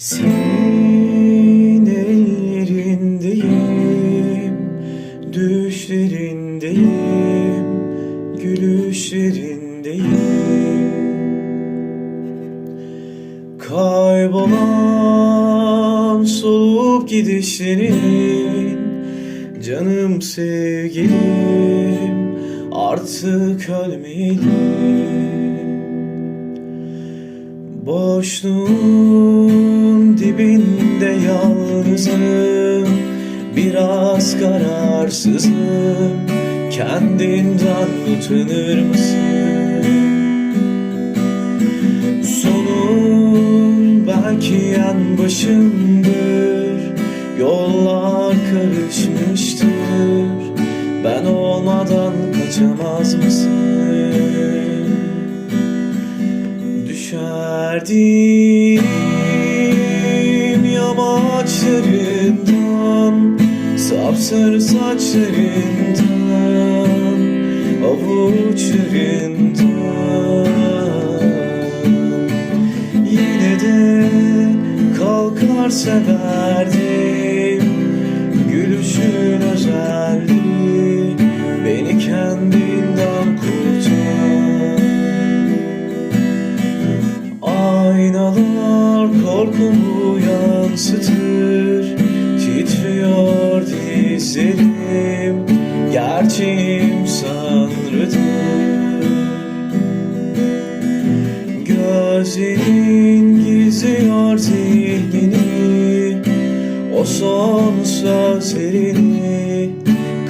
Senin ellerindeyim, düşlerindeyim, gülüşlerindeyim. Kaybolan solup gidişlerin Canım sevgilim artık ölmeliyim Boşluğun dibinde yalnızım Biraz kararsızım Kendinden utanır mısın? Sonun belki en başındır Yollar karışmıştır Ben olmadan kaçamaz mısın? Düşerdim Sapsarı saçlarından Avuçlarından Yine de kalkar severdim Gülüşün özeldi Beni kendinden kurtar. Aynalar korkumu yansıtır Titriyor dizlerim Gerçeğim sanrıdır Gözlerin gizliyor zihnini O son sözlerini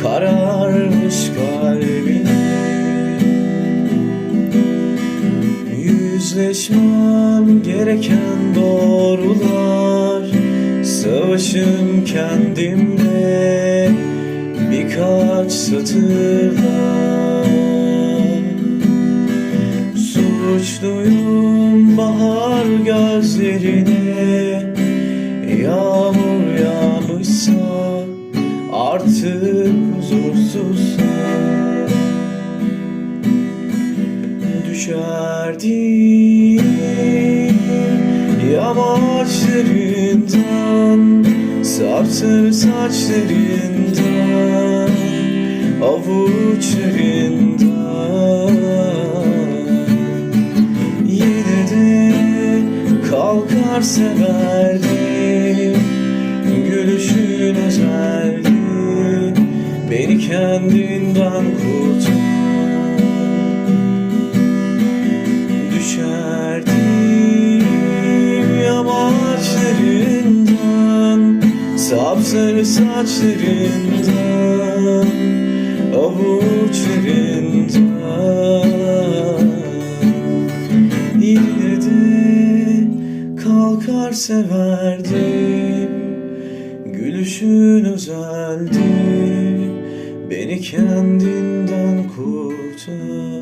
Kararmış kalbini. Yüzleşmem gereken doğrular Savaşım kendimle Birkaç satırlar? Suçluyum bahar gözlerine. Yağmur yağmışsa Artık huzursuzsa. Düşerdim Yamaçlarından Sapsarı saçlarından Avuçlarından Yine de kalkar severdim Gülüşün özeldi Beni kendinden kurtar. Düşerdim yamaçlarından Sapsarı saçlarından Avuçlarından Yine de kalkar severdim. Gülüşün özeldi Beni kendinden kurtar